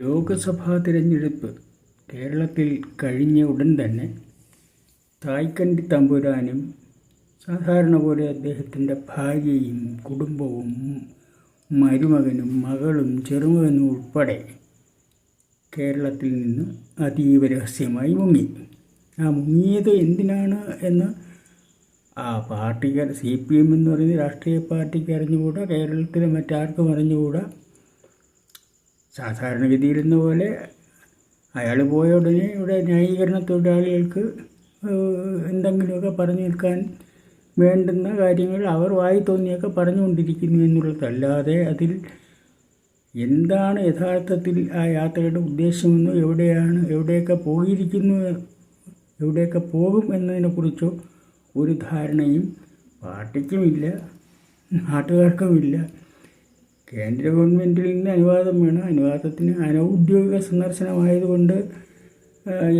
ലോക്സഭാ തിരഞ്ഞെടുപ്പ് കേരളത്തിൽ കഴിഞ്ഞ ഉടൻ തന്നെ തായ്ക്കണ്ടി തമ്പുരാനും സാധാരണ പോലെ അദ്ദേഹത്തിന്റെ ഭാര്യയും കുടുംബവും മരുമകനും മകളും ചെറുമകനും ഉൾപ്പെടെ കേരളത്തിൽ നിന്ന് അതീവ രഹസ്യമായി മുങ്ങി. ആ മുങ്ങിയത് എന്തിനാണ് എന്ന് ആ പാർട്ടിക്കാർ സി പി എം എന്ന് പറയുന്ന രാഷ്ട്രീയ പാർട്ടിക്ക് അറിഞ്ഞുകൂടാ കേരളത്തിലെ മറ്റാർക്കും അറിഞ്ഞുകൂടാ. സാധാരണഗതിയിലെന്ന പോലെ അയാൾ പോയ ഉടനെ ഇവിടെ ന്യായീകരണ തൊഴിലാളികൾക്ക് എന്തെങ്കിലുമൊക്കെ പറഞ്ഞു നിൽക്കാൻ വേണ്ടുന്ന കാര്യങ്ങൾ അവർ വായി തോന്നിയൊക്കെ പറഞ്ഞുകൊണ്ടിരിക്കുന്നു എന്നുള്ളതല്ലാതെ അതിൽ എന്താണ് യഥാർത്ഥത്തിൽ ആ യാത്രയുടെ ഉദ്ദേശമെന്നോ എവിടെയാണ് എവിടെയൊക്കെ പോയിരിക്കുന്നു എവിടെയൊക്കെ പോകും എന്നതിനെക്കുറിച്ചോ ഒരു ധാരണയും പാർട്ടിക്കുമില്ല നാട്ടുകാർക്കുമില്ല. കേന്ദ്ര ഗവൺമെന്റിൽ നിന്ന് അനുവാദം വേണം. അനുവാദത്തിന് അനൗദ്യോഗിക സന്ദർശനമായതുകൊണ്ട്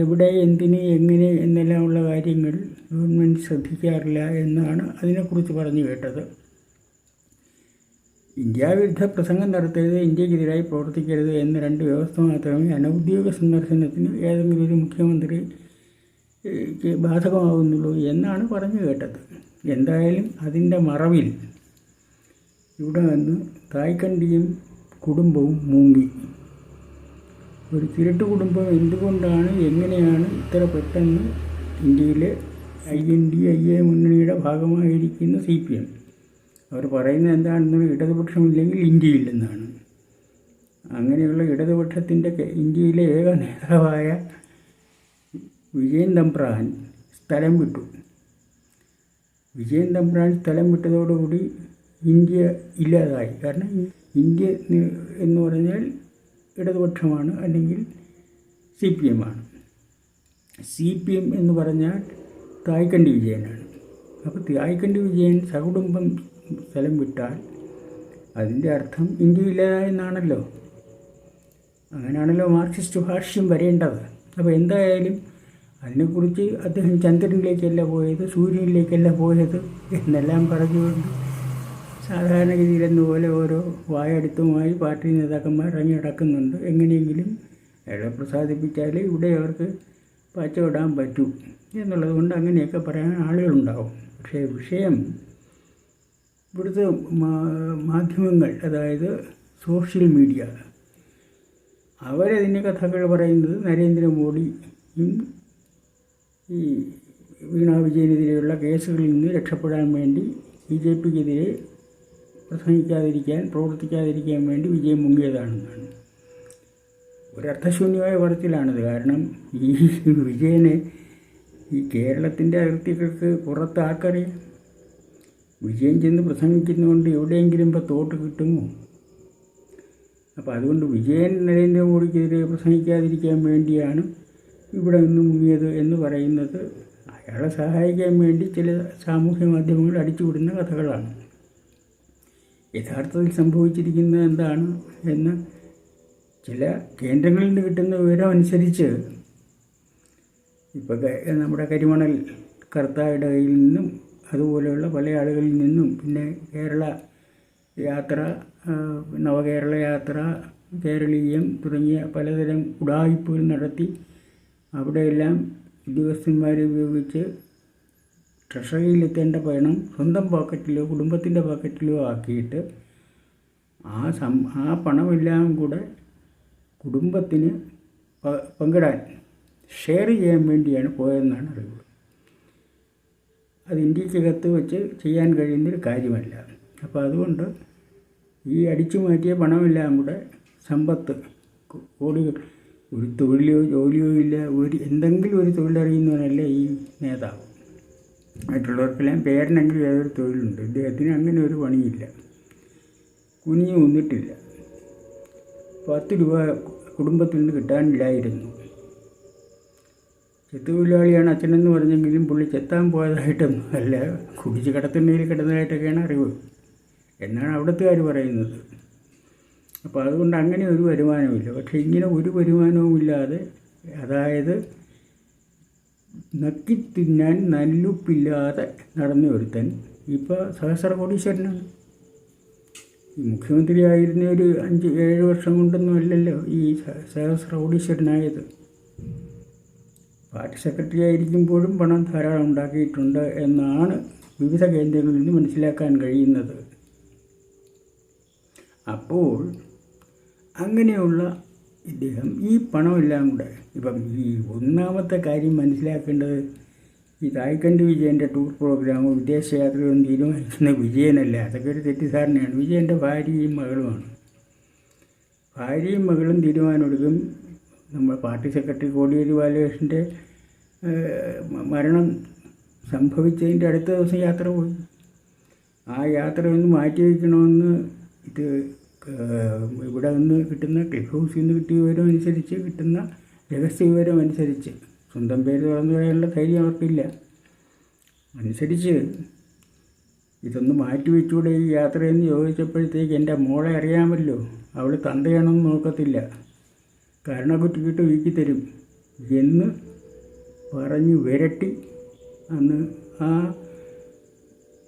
എവിടെ എന്തിന് എങ്ങനെ എന്നെല്ലാം ഉള്ള കാര്യങ്ങൾ ഗവൺമെന്റ് ശ്രദ്ധിക്കാറില്ല എന്നാണ് അതിനെക്കുറിച്ച് പറഞ്ഞു കേട്ടത്. ഇന്ത്യാവിരുദ്ധ പ്രസംഗം നടത്തരുത് ഇന്ത്യക്കെതിരായി പ്രവർത്തിക്കരുത് എന്ന രണ്ട് വ്യവസ്ഥ മാത്രമേ അനൗദ്യോഗിക സന്ദർശനത്തിന് ഏതെങ്കിലും ഒരു മുഖ്യമന്ത്രി ബാധകമാകുന്നുള്ളൂ എന്നാണ് പറഞ്ഞു കേട്ടത്. എന്തായാലും അതിന്റെ മറവിൽ ഇവിടെ നിന്ന് തായ്ക്കണ്ടിയും കുടുംബവും മൂങ്ങി. ഒരു തിരട്ട് കുടുംബം എന്തുകൊണ്ടാണ് എങ്ങനെയാണ് ഇത്ര പെട്ടെന്ന് ഇന്ത്യയിലെ I N D I A മുന്നണിയുടെ ഭാഗമായിരിക്കുന്ന സി പി എം? അവർ പറയുന്നത് എന്താണെന്ന് ഇടതുപക്ഷമില്ലെങ്കിൽ ഇന്ത്യയില്ലെന്നാണ്. അങ്ങനെയുള്ള ഇടതുപക്ഷത്തിന്റെ ഇന്ത്യയിലെ ഏക നേതാവായ വിജയൻ തമ്പ്രാൻ സ്ഥലം വിട്ടു. വിജയൻ തമ്പ്രാൻ സ്ഥലം വിട്ടതോടുകൂടി ഇന്ത്യ ഇല്ലാതായി. കാരണം ഇന്ത്യ എന്ന് പറഞ്ഞാൽ ഇടതുപക്ഷമാണ് അല്ലെങ്കിൽ സി പി എം ആണ്. സി പി എം എന്ന് പറഞ്ഞാൽ തായ്ക്കണ്ടി വിജയനാണ്. അപ്പോൾ തായ്ക്കണ്ടി വിജയൻ സകുടുംബം സ്ഥലം വിട്ടാൽ അതിന്റെ അർത്ഥം ഇന്ത്യ ഇല്ലാതായെന്നാണല്ലോ അങ്ങനെയാണല്ലോ മാർക്സിസ്റ്റ് ഭാഷ്യം വരേണ്ടത്. അപ്പോൾ എന്തായാലും അതിനെക്കുറിച്ച് അദ്ദേഹം ചന്ദ്രനിലേക്കല്ല പോയത് സൂര്യനിലേക്കല്ല പോയത് എന്നെല്ലാം പറഞ്ഞുകൊണ്ട് സാധാരണഗതിയിലെന്ന പോലെ ഓരോ വായടുത്തുമായി പാർട്ടി നേതാക്കന്മാർ ഇറങ്ങി നടക്കുന്നുണ്ട്. എങ്ങനെയെങ്കിലും അയാളെ പ്രസാദിപ്പിച്ചാൽ ഇവിടെ അവർക്ക് പച്ചവിടാൻ പറ്റൂ എന്നുള്ളത് കൊണ്ട് അങ്ങനെയൊക്കെ പറയാൻ ആളുകളുണ്ടാവും. പക്ഷേ വിഷയം ഇവിടുത്തെ മാധ്യമങ്ങൾ അതായത് സോഷ്യൽ മീഡിയ അവരതിന്റെ കഥകൾ പറയുന്നത് നരേന്ദ്രമോദിയും ഈ വീണ വിജയനെതിരെയുള്ള കേസുകളിൽ നിന്ന് രക്ഷപ്പെടാൻ വേണ്ടി ബി ജെ പിക്കെതിരെ പ്രസംഗിക്കാതിരിക്കാൻ പ്രവർത്തിക്കാതിരിക്കാൻ വേണ്ടി വിജയം മുങ്ങിയതാണെന്നാണ് ഒരർത്ഥശൂന്യമായ പടത്തിലാണത് കാരണം ഈ വിജയനെ ഈ കേരളത്തിന്റെ അതിർത്തികൾക്ക് പുറത്ത് ആർക്കറിയാം? വിജയം ചെന്ന് പ്രസംഗിക്കുന്നതുകൊണ്ട് എവിടെയെങ്കിലും ഇപ്പോൾ തോട്ട് കിട്ടുമോ? അപ്പോൾ അതുകൊണ്ട് വിജയൻ നരേന്ദ്രമോദിക്കെതിരെ പ്രസംഗിക്കാതിരിക്കാൻ വേണ്ടിയാണ് ഇവിടെ നിന്ന് മുങ്ങിയത് എന്ന് പറയുന്നത്. അയാളെ സഹായിക്കാൻ വേണ്ടി ചില സാമൂഹ്യ മാധ്യമങ്ങൾ അടിച്ചുവിടുന്ന കഥകളാണ്. യഥാർത്ഥത്തിൽ സംഭവിച്ചിരിക്കുന്നത് എന്താണ് എന്ന് ചില കേന്ദ്രങ്ങളിൽ നിന്ന് കിട്ടുന്ന വിവരം അനുസരിച്ച് ഇപ്പോൾ നമ്മുടെ കരിമണൽ കർത്തായുടെ കയ്യിൽ നിന്നും അതുപോലെയുള്ള പല ആളുകളിൽ നിന്നും പിന്നെ കേരള യാത്ര നവകേരള യാത്ര കേരളീയം തുടങ്ങിയ പലതരം ഉടായ്പകൾ നടത്തി അവിടെയെല്ലാം ഉദ്യോഗസ്ഥന്മാരെ ഉപയോഗിച്ച് ട്രഷറിയിലെത്തേണ്ട പണം സ്വന്തം പോക്കറ്റിലോ കുടുംബത്തിന്റെ പോക്കറ്റിലോ ആക്കിയിട്ട് ആ സം ആ പണമെല്ലാം കൂടെ കുടുംബത്തിന് പങ്കിടാൻ ഷെയർ ചെയ്യാൻ വേണ്ടിയാണ് പോയതെന്നാണ് അറിവ്. അത് ഇന്ത്യക്കകത്ത് വെച്ച് ചെയ്യാൻ കഴിയുന്നൊരു കാര്യമല്ല. അപ്പോൾ അതുകൊണ്ട് ഈ അടിച്ചു മാറ്റിയ പണമെല്ലാം കൂടെ സമ്പത്ത് കോടികൾ ഒരു തൊഴിലോ ജോലിയോ ഇല്ല ഒരു എന്തെങ്കിലും ഒരു തൊഴിലറിയുന്നവനല്ല ഈ നേതാവ്. മറ്റുള്ളവർക്കെല്ലാം പേരിനെങ്കിലും ഏതൊരു തൊഴിലുണ്ട്. ഇദ്ദേഹത്തിന് അങ്ങനെ ഒരു പണിയില്ല. കുനിഞ്ഞു ഒന്നിട്ടില്ല പത്ത് രൂപ കുടുംബത്തിൽ നിന്ന് കിട്ടാനില്ലായിരുന്നു. ചെത്തുതൊഴിലാളിയാണ് അച്ഛനെന്ന് പറഞ്ഞെങ്കിലും പുള്ളി ചെത്താൻ പോയതായിട്ടൊന്നും അല്ല കുടിച്ച് കിടത്തുന്നതിൽ കിടന്നതായിട്ടൊക്കെയാണ് അറിവ്. എന്നാണ് അവിടുത്തുകാർ പറയുന്നത്. അപ്പോൾ അതുകൊണ്ട് അങ്ങനെ ഒരു വരുമാനമില്ല പക്ഷേ ഇങ്ങനെ ഒരു വരുമാനവും ഇല്ലാതെ അതായത് നക്കി തിന്നാൻ നല്ലുപ്പില്ലാതെ നടന്ന ഒരുത്തൻ ഇപ്പോൾ സഹസ്രകോടീശ്വരനാണ് മുഖ്യമന്ത്രിയായിരുന്ന ഒരു അഞ്ച് ഏഴ് വർഷം കൊണ്ടൊന്നും അല്ലല്ലോ ഈ സഹസ്രകോടീശ്വരനായത് പാർട്ടി സെക്രട്ടറി ആയിരിക്കുമ്പോഴും പണം ധാരാളം ഉണ്ടാക്കിയിട്ടുണ്ട് എന്നാണ് വിവിധ കേന്ദ്രങ്ങളിൽ നിന്ന് മനസ്സിലാക്കാൻ കഴിയുന്നത്. അപ്പോൾ അങ്ങനെയുള്ള ഇദ്ദേഹം ഈ പണമെല്ലാം കൂടെ. ഇപ്പം ഈ ഒന്നാമത്തെ കാര്യം മനസ്സിലാക്കേണ്ടത് ഈ തായ്ക്കണ്ടി വിജയന്റെ ടൂർ പ്രോഗ്രാമും വിദേശയാത്രയൊന്നും തീരുമാനിക്കുന്ന വിജയനല്ല? അതൊക്കെ ഒരു തെറ്റിദ്ധാരണയാണ്. വിജയന്റെ ഭാര്യയും മകളുമാണ്. ഭാര്യയും മകളും തീരുമാനമെടുക്കും. നമ്മൾ പാർട്ടി സെക്രട്ടറി കോടിയേരി ബാലകൃഷ്ണന്റെ മരണം സംഭവിച്ചതിന്റെ അടുത്ത ദിവസം യാത്ര പോയി. ആ യാത്ര ഒന്ന് മാറ്റി വയ്ക്കണമെന്ന് ഇത് ഇവിടെ നിന്ന് കിട്ടുന്ന ക്ലിഫ് ഹൗസിൽ നിന്ന് കിട്ടിയ വിവരം അനുസരിച്ച് കിട്ടുന്ന രഹസ്യ വിവരം അനുസരിച്ച് സ്വന്തം പേര് തുറന്നു പറയാനുള്ള ധൈര്യം അവർക്കില്ല. അനുസരിച്ച് ഇതൊന്ന് മാറ്റി വെച്ചൂടെ ഈ യാത്രയെന്ന് ചോദിച്ചപ്പോഴത്തേക്ക് എന്റെ മോളെ അറിയാമല്ലോ. അവൾ തന്തയാണെന്ന് നോക്കത്തില്ല. കാരണക്കുറ്റിക്കിട്ട് വീക്കി തരും എന്ന് പറഞ്ഞു വിരട്ടി. അന്ന് ആ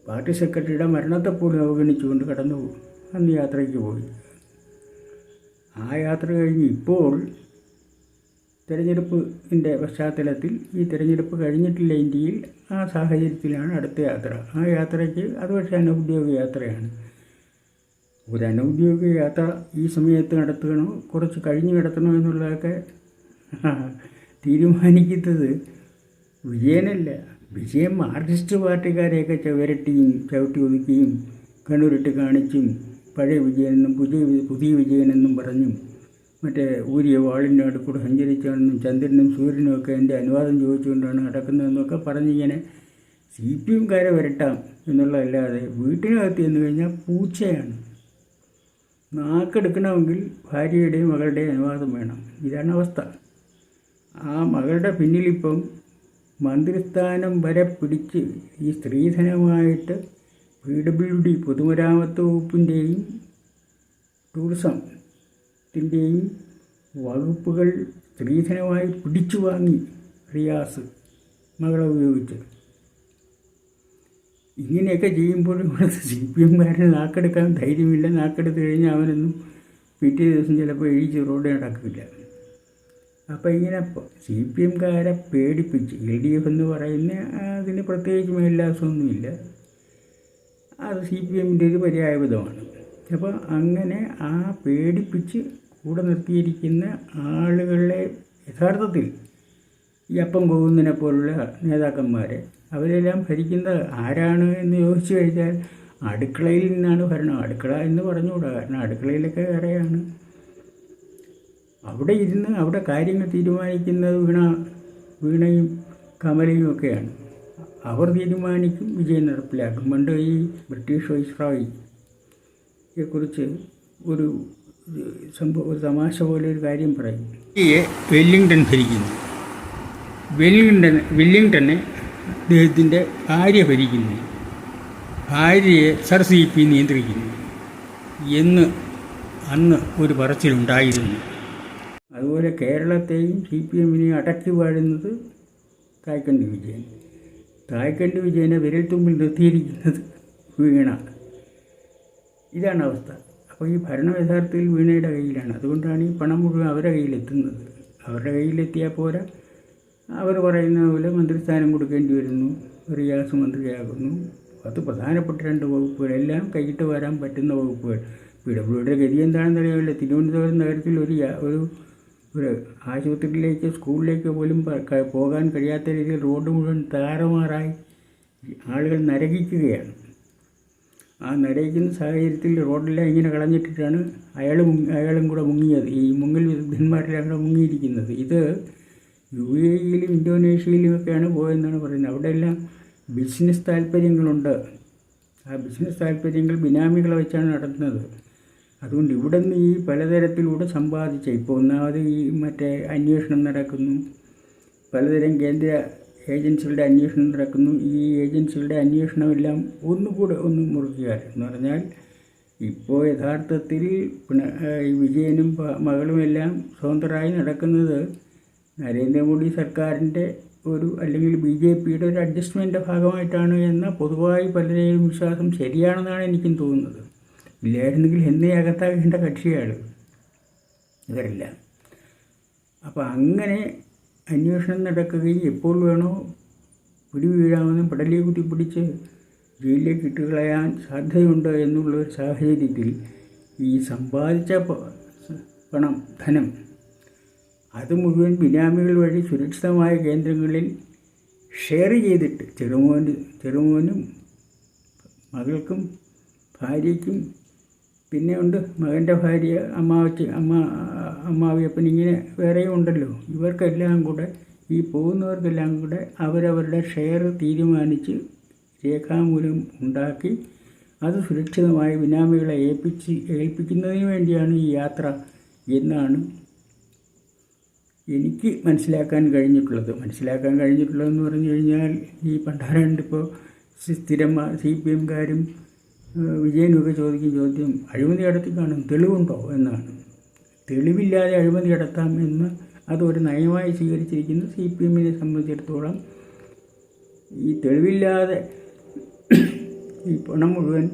പാർട്ടി സെക്രട്ടറിയുടെ മരണത്തെപ്പോലും അവഗണിച്ചുകൊണ്ട് കടന്നു പോകും അന്ന് യാത്രയ്ക്ക് പോയി. ആ യാത്ര കഴിഞ്ഞ് ഇപ്പോൾ തിരഞ്ഞെടുപ്പിന്റെ പശ്ചാത്തലത്തിൽ ഈ തിരഞ്ഞെടുപ്പ് കഴിഞ്ഞിട്ടില്ല ഇന്ത്യയിൽ ആ സാഹചര്യത്തിലാണ് അടുത്ത യാത്ര. ആ യാത്രയ്ക്ക് അത് പക്ഷേ അനൗദ്യോഗിക യാത്രയാണ്. ഒരു അനൗദ്യോഗിക യാത്ര ഈ സമയത്ത് നടത്തണോ കുറച്ച് കഴിഞ്ഞ് നടത്തണോ എന്നുള്ളതൊക്കെ തീരുമാനിക്കുന്നത് വിജയനല്ല. വിജയം മാർക്സിസ്റ്റ് പാർട്ടിക്കാരെയൊക്കെ ചവരട്ടിയും ചവിട്ടി ഒതുക്കിയും കണ്ണൂരിട്ട് കാണിച്ചും പഴയ വിജയനെന്നും പുതിയ പുതിയ വിജയനെന്നും പറഞ്ഞും മറ്റേ ഊരിയ വാളിന്റെ അടുക്കൂടെ സഞ്ചരിച്ചാണെന്നും ചന്ദ്രനും സൂര്യനും ഒക്കെ എന്റെ അനുവാദം ചോദിച്ചുകൊണ്ടാണ് നടക്കുന്നതെന്നൊക്കെ പറഞ്ഞിങ്ങനെ സി പി എംകാരെ വരട്ടാം എന്നുള്ളതല്ലാതെ വീട്ടിനകത്ത് ചെന്ന് കഴിഞ്ഞാൽ പൂച്ചയാണ്. നാക്കെടുക്കണമെങ്കിൽ ഭാര്യയുടെയും മകളുടെയും അനുവാദം വേണം. ഇതാണ് അവസ്ഥ. ആ മകളുടെ പിന്നിലിപ്പം മന്ത്രിസ്ഥാനം വരെ പിടിച്ച് ഈ സ്ത്രീധനമായിട്ട് പി ഡബ്ല്യു ഡി പൊതുമരാമത്ത് വകുപ്പിന്റെയും ടൂറിസത്തിന്റെയും വകുപ്പുകൾ സ്ത്രീധനമായി പിടിച്ചു വാങ്ങി റിയാസ് മകളെ ഉപയോഗിച്ച്. ഇങ്ങനെയൊക്കെ ചെയ്യുമ്പോഴും ഇവിടുത്തെ സി പി എംകാരന് നാക്കെടുക്കാൻ ധൈര്യമില്ല. നാക്കെടുത്ത് കഴിഞ്ഞാൽ അവനൊന്നും പിറ്റേ ദിവസം ചിലപ്പോൾ എഴുതി റോഡ് നടക്കില്ല. അപ്പോൾ ഇങ്ങനെ സി പി എംകാരെ പേടിപ്പിച്ച് എൽ ഡി എഫ് എന്ന് പറയുന്ന അതിന് പ്രത്യേകിച്ച് മേൽലാസമൊന്നുമില്ല അത് സി പി എമ്മിന്റെ ഒരു പര്യായപദമാണ് അപ്പോൾ അങ്ങനെ ആ പേടിപ്പിച്ച് കൂടെ നിർത്തിയിരിക്കുന്ന ആളുകളെ യഥാർത്ഥത്തിൽ ഈ അപ്പം പോകുന്നതിനെ പോലുള്ള നേതാക്കന്മാരെ അവരെല്ലാം ഭരിക്കുന്നത് ആരാണ് എന്ന് ചോദിച്ചു കഴിഞ്ഞാൽ അടുക്കളയിൽ നിന്നാണ് ഭരണം. അടുക്കള എന്ന് പറഞ്ഞുകൂടാ. കാരണം അടുക്കളയിലൊക്കെ വേറെയാണ്. അവിടെ ഇരുന്ന് അവിടെ കാര്യങ്ങൾ തീരുമാനിക്കുന്നത് വീണ വീണയും കമലയും ഒക്കെയാണ്. അവർ തീരുമാനിക്കും വിജയം നടപ്പിലാക്കും. പണ്ട് ഈ ബ്രിട്ടീഷ് വൈസ്രായിയെക്കുറിച്ച് ഒരു സംഭവം ഒരു തമാശ പോലെ ഒരു കാര്യം പറയും. ഇന്ത്യയെ വെല്ലിംഗ്ടൺ ഭരിക്കുന്നു. വെല്ലിംഗ്ടൺ വെല്ലിംഗ്ടനെ അദ്ദേഹത്തിന്റെ ഭാര്യ ഭരിക്കുന്നു. ഭാര്യയെ സർ സി പി നിയന്ത്രിക്കുന്നു എന്ന് അന്ന് ഒരു പറച്ചിലുണ്ടായിരുന്നു. അതുപോലെ കേരളത്തെയും സി പി എമ്മിനെയും അടക്കി വാഴുന്നത് തായ്ക്കണ്ടി വിജയൻ. തായ്ക്കണ്ടി വിജയനെ വിരൽ തുമ്പിൽ നിർത്തിയിരിക്കുന്നത് വീണ. ഇതാണ് അവസ്ഥ. അപ്പോൾ ഈ ഭരണം യഥാർത്ഥത്തിൽ വീണയുടെ കയ്യിലാണ്. അതുകൊണ്ടാണ് ഈ പണം മുഴുവൻ അവരുടെ കയ്യിലെത്തുന്നത്. അവരുടെ കയ്യിലെത്തിയാൽ പോരാ. അവർ പറയുന്ന പോലെ മന്ത്രിസ്ഥാനം കൊടുക്കേണ്ടി വരുന്നു. റിയാസ് മന്ത്രിയാകുന്നു. അത് പ്രധാനപ്പെട്ട രണ്ട് വകുപ്പുകൾ. എല്ലാം കൈയിട്ട് വരാൻ പറ്റുന്ന വകുപ്പുകൾ. പി ഡബ്ല്യുയുടെ ഗതി എന്താണെന്ന് അറിയാമല്ലോ തിരുവനന്തപുരം നഗരത്തിൽ ഒരു ഒരു ഒരു ആശുപത്രിയിലേക്ക് സ്കൂളിലേക്ക് പോലും പോകാൻ കഴിയാത്ത രീതിയിൽ റോഡ് മുഴുവൻ താറുമാറായി ആളുകൾ നരകിക്കുകയാണ്. ആ നരകിക്കുന്ന സാഹചര്യത്തിൽ റോഡെല്ലാം ഇങ്ങനെ കളഞ്ഞിട്ടിട്ടാണ് അയാൾ അയാളും കൂടെ മുങ്ങിയത്. ഈ മുങ്ങൽ വിദഗ്ധന്മാരെല്ലാം കൂടെ മുങ്ങിയിരിക്കുന്നത്. ഇത് യു എയിലും ഇന്തോനേഷ്യയിലും ഒക്കെയാണ് പോയെന്നാണ് പറയുന്നത്. അവിടെയെല്ലാം ബിസിനസ് താല്പര്യങ്ങളുണ്ട് ആ ബിസിനസ് താല്പര്യങ്ങൾ ബിനാമികളെ വെച്ചാണ് നടത്തുന്നത്. അതുകൊണ്ട് ഇവിടെ നിന്ന് ഈ പലതരത്തിലൂടെ സമ്പാദിച്ച ഇപ്പോൾ ഒന്നാമത് ഈ മറ്റേ അന്വേഷണം നടക്കുന്നു. പലതരം കേന്ദ്ര ഏജൻസികളുടെ അന്വേഷണം നടക്കുന്നു. ഈ ഏജൻസികളുടെ അന്വേഷണമെല്ലാം ഒന്നുകൂടെ ഒന്ന് മുറുക്കുക എന്ന് പറഞ്ഞാൽ ഇപ്പോൾ യഥാർത്ഥത്തിൽ വിജയനും മകളുമെല്ലാം സ്വതന്ത്രമായി നടക്കുന്നത് നരേന്ദ്രമോദി സർക്കാരിന്റെ ഒരു അല്ലെങ്കിൽ ബി ജെ പിയുടെ ഒരു അഡ്ജസ്റ്റ്മെന്റ് ഭാഗമായിട്ടാണ് എന്ന പൊതുവായി പലരെയും വിശ്വാസം ശരിയാണെന്നാണ് എനിക്കും തോന്നുന്നത്. ഇല്ലായിരുന്നെങ്കിൽ എന്നേ അകത്താകേണ്ട കക്ഷിയാണ്. ഇവരില്ല. അപ്പോൾ അങ്ങനെ അന്വേഷണം നടക്കുകയും എപ്പോൾ വേണോ പിടി വീഴാമെന്നും പടലി കുത്തിപ്പിടിച്ച് ജയിലിലേക്ക് ഇട്ടുകളയാൻ സാധ്യതയുണ്ട് എന്നുള്ള ഒരു സാഹചര്യത്തിൽ ഈ സമ്പാദിച്ച പണം ധനം അത് മുഴുവൻ ബിനാമികൾ വഴി സുരക്ഷിതമായ കേന്ദ്രങ്ങളിൽ ഷെയർ ചെയ്തിട്ട് ചെറുമോന് ചെറുമോനും മകൾക്കും ഭാര്യയ്ക്കും പിന്നെ ഉണ്ട് മകന്റെ ഭാര്യ അമ്മാവച്ചി അമ്മ അമ്മാവിയപ്പൻ ഇങ്ങനെ വേറെയും ഉണ്ടല്ലോ. ഇവർക്കെല്ലാം കൂടെ ഈ പോകുന്നവർക്കെല്ലാം കൂടെ അവരവരുടെ ഷെയർ തീരുമാനിച്ച് രേഖാമൂലം ഉണ്ടാക്കി അത് സുരക്ഷിതമായി ബിനാമികളെ ഏൽപ്പിച്ച് ഏൽപ്പിക്കുന്നതിന് വേണ്ടിയാണ് ഈ യാത്ര എന്നാണ് എനിക്ക് മനസ്സിലാക്കാൻ കഴിഞ്ഞിട്ടുള്ളത്. മനസ്സിലാക്കാൻ കഴിഞ്ഞിട്ടുള്ളതെന്ന് പറഞ്ഞു കഴിഞ്ഞാൽ ഈ പണ്ടാരണ്ടിപ്പോൾ സ്ഥിരം സി പി എംകാരും വിജയനുമൊക്കെ ചോദിക്കും ചോദ്യം അഴിമതി നടത്തി കാണും തെളിവുണ്ടോ എന്നാണ്. തെളിവില്ലാതെ അഴിമതി നടത്താം എന്ന് അതൊരു നയമായി സ്വീകരിച്ചിരിക്കുന്ന സി പി എമ്മിനെ സംബന്ധിച്ചിടത്തോളം. ഈ തെളിവില്ലാതെ ഈ പണം മുഴുവൻ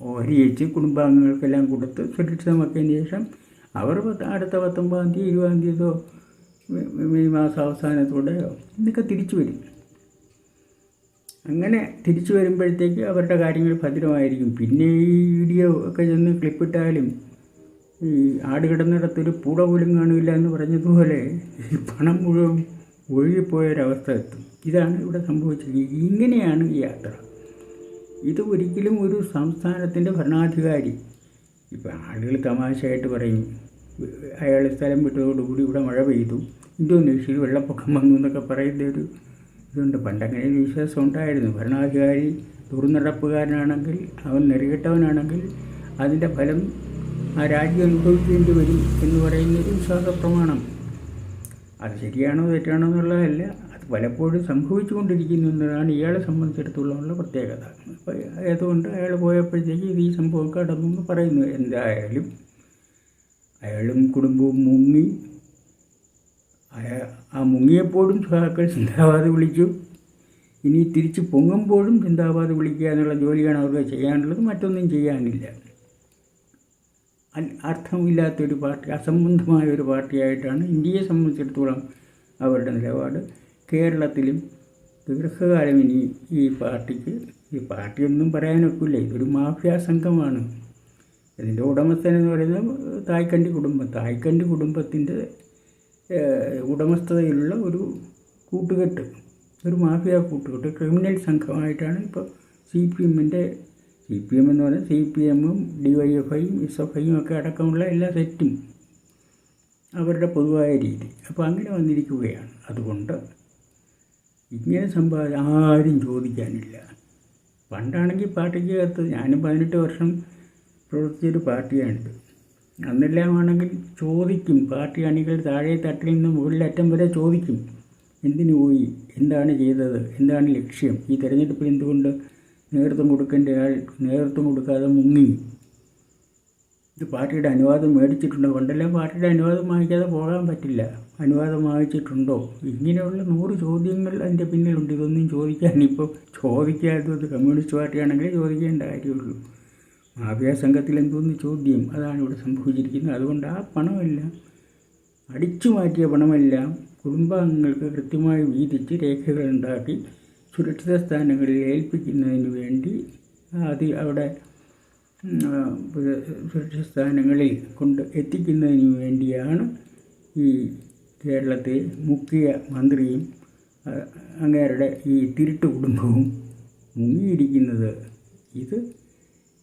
ഓരിയിച്ച് കുടുംബാംഗങ്ങൾക്കെല്ലാം കൊടുത്ത് സുരക്ഷിതമാക്കിയതിന് ശേഷം അവർ അടുത്ത പത്തൊമ്പതാം തീയതി ഇരുപതാം തീയതിയോ മെയ് മാസം അവസാനത്തോടെയോ ഇതൊക്കെ തിരിച്ചു വരും. അങ്ങനെ തിരിച്ചു വരുമ്പോഴത്തേക്ക് അവരുടെ കാര്യങ്ങൾ ഭദ്രമായിരിക്കും. പിന്നെ ഈ വീഡിയോ ഒക്കെ ചെന്ന് ക്ലിപ്പിട്ടാലും ഈ ആട് കിടന്നിടത്തൊരു പൂട പോലും കാണില്ല എന്ന് പറഞ്ഞതുപോലെ ഈ പണം മുഴുവൻ ഒഴുകിപ്പോയൊരവസ്ഥ എത്തും. ഇതാണ് ഇവിടെ സംഭവിച്ചിരിക്കുന്നത്. ഇങ്ങനെയാണ് ഈ യാത്ര. ഇത് ഒരിക്കലും ഒരു സംസ്ഥാനത്തിന്റെ ഭരണാധികാരി ഇപ്പം ആളുകൾ തമാശയായിട്ട് പറയും അയാൾ സ്ഥലം വിട്ടതോടുകൂടി ഇവിടെ മഴ പെയ്തു ഇന്തോനേഷ്യയിൽ വെള്ളപ്പൊക്കം വന്നു എന്നൊക്കെ പറയുന്ന ഒരു ഇതുണ്ട്. പണ്ടങ്ങനെ ഒരു വിശ്വാസം ഉണ്ടായിരുന്നു. ഭരണാധികാരി തുറന്നടപ്പുകാരനാണെങ്കിൽ അവൻ നെറികെട്ടവനാണെങ്കിൽ അതിന്റെ ഫലം ആ രാജ്യം അനുഭവിക്കേണ്ടി വരും എന്ന് പറയുന്ന ഒരു വിശ്വാസ പ്രമാണം അത് ശരിയാണോ തെറ്റാണോ എന്നുള്ളതല്ല. അത് പലപ്പോഴും സംഭവിച്ചുകൊണ്ടിരിക്കുന്നു എന്നതാണ് ഇയാളെ സംബന്ധിച്ചിടത്തോളമുള്ള പ്രത്യേകത. അതുകൊണ്ട് അയാൾ പോയപ്പോഴത്തേക്ക് ഇത് ഈ സംഭവം കടന്നു എന്ന് പറയുന്നു. എന്തായാലും അയാളും കുടുംബവും മുങ്ങി ആ മുങ്ങിയപ്പോഴും സുഹാക്കൾ ചിന്താവാതെ വിളിച്ചു. ഇനി തിരിച്ച് പൊങ്ങുമ്പോഴും ചിന്താവാതെ വിളിക്കുക എന്നുള്ള ജോലിയാണ് അവർക്ക് ചെയ്യാനുള്ളത് മറ്റൊന്നും ചെയ്യാനില്ല. അർത്ഥമില്ലാത്തൊരു പാർട്ടി അസംബന്ധമായ ഒരു പാർട്ടിയായിട്ടാണ് ഇന്ത്യയെ സംബന്ധിച്ചിടത്തോളം അവരുടെ നിലപാട്. കേരളത്തിലും ദീർഘകാലം ഇനി ഈ പാർട്ടിക്ക് ഈ പാർട്ടിയൊന്നും പറയാനൊക്കില്ല ഇതൊരു മാഫിയ സംഘമാണ്. ഇതിന്റെ ഉടമസ്ഥൻ എന്ന് പറയുന്നത് തായ്ക്കണ്ടി കുടുംബം തായ്ക്കണ്ടി കുടുംബത്തിന്റെ ഉടമസ്ഥതയിലുള്ള ഒരു കൂട്ടുകെട്ട് ഒരു മാഫിയ കൂട്ടുകെട്ട് ക്രിമിനൽ സംഘമായിട്ടാണ് ഇപ്പോൾ സി പി എമ്മിന്റെ സി പി എം എന്ന് പറഞ്ഞാൽ സി പി എമ്മും ഡി വൈ എഫ് ഐയും എസ് എഫ് ഐയും ഒക്കെ അടക്കമുള്ള എല്ലാ സെറ്റും അവരുടെ പൊതുവായ രീതി. അപ്പോൾ അങ്ങനെ വന്നിരിക്കുകയാണ്. അതുകൊണ്ട് ഇങ്ങനെ സംഭാവന ആരും ചോദിക്കാനില്ല. പണ്ടാണെങ്കിൽ പാർട്ടിക്ക് ചേർത്ത് ഞാനും പതിനെട്ട് വർഷം പ്രവർത്തിച്ചൊരു പാർട്ടിയാണിത്. അന്നെല്ലാം ചോദിക്കും. പാർട്ടി അണികൾ താഴെ തട്ടിൽ നിന്ന് മുകളിലറ്റം വരെ ചോദിക്കും. എന്തിനു പോയി? എന്താണ് ചെയ്തത്? എന്താണ് ലക്ഷ്യം? ഈ തെരഞ്ഞെടുപ്പിൽ എന്തുകൊണ്ട് നേതൃത്വം കൊടുക്കേണ്ട ആൾ നേതൃത്വം കൊടുക്കാതെ മുങ്ങി? ഇത് പാർട്ടിയുടെ അനുവാദം മേടിച്ചിട്ടുണ്ടോ? പണ്ടെല്ലാം പാർട്ടിയുടെ അനുവാദം വാങ്ങിക്കാതെ പോകാൻ പറ്റില്ല. അനുവാദം വാങ്ങിച്ചിട്ടുണ്ടോ? ഇങ്ങനെയുള്ള നൂറ് ചോദ്യങ്ങൾ അതിന്റെ പിന്നിലുണ്ട്. ഇതൊന്നും ചോദിക്കാൻ ഇപ്പോൾ ചോദിക്കാത്തത് കമ്മ്യൂണിസ്റ്റ് പാർട്ടിയാണെങ്കിൽ ചോദിക്കേണ്ട കാര്യമുള്ളൂ. മാഫിയ സംഘത്തിൽ എന്തോന്ന് ചോദ്യം? അതാണ് ഇവിടെ സംഭവിച്ചിരിക്കുന്നത്. അതുകൊണ്ട് ആ പണമെല്ലാം അടിച്ചു മാറ്റിയ പണമെല്ലാം കുടുംബാംഗങ്ങൾക്ക് കൃത്യമായി വീതിച്ച് രേഖകളുണ്ടാക്കി സുരക്ഷിത സ്ഥാനങ്ങളിൽ ഏൽപ്പിക്കുന്നതിന് വേണ്ടി അത് അവിടെ സുരക്ഷിത സ്ഥാനങ്ങളിൽ കൊണ്ട് എത്തിക്കുന്നതിന് വേണ്ടിയാണ് ഈ കേരളത്തെ മുഖ്യ മന്ത്രിയും അങ്ങേരുടെ ഈ തിരുട്ട് കുടുംബവും മുങ്ങിയിരിക്കുന്നത്. ഇത്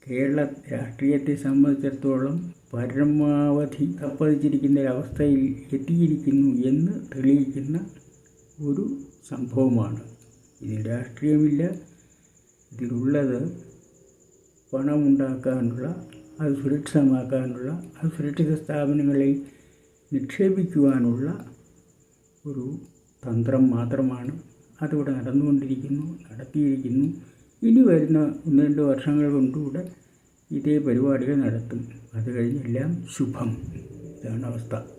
കേരള രാഷ്ട്രീയത്തെ സംബന്ധിച്ചിടത്തോളം പരമാവധി തപ്പതിച്ചിരിക്കുന്ന ഒരവസ്ഥയിൽ എത്തിയിരിക്കുന്നു എന്ന് തെളിയിക്കുന്ന ഒരു സംഭവമാണ്. ഇതിൽ രാഷ്ട്രീയമില്ല. ഇതിലുള്ളത് പണമുണ്ടാക്കാനുള്ള അത് സുരക്ഷിതമാക്കാനുള്ള അത് സുരക്ഷിത സ്ഥാപനങ്ങളിൽ നിക്ഷേപിക്കുവാനുള്ള ഒരു തന്ത്രം മാത്രമാണ്. അതിവിടെ നടന്നുകൊണ്ടിരിക്കുന്നു നടത്തിയിരിക്കുന്നു. ഇനി വരുന്ന ഒന്ന് രണ്ട് വർഷങ്ങൾ കൊണ്ടുകൂടെ ഇതേ പരിപാടികൾ നടത്തും. അത് കഴിഞ്ഞെല്ലാം ശുഭം. ഇതാണ് അവസ്ഥ.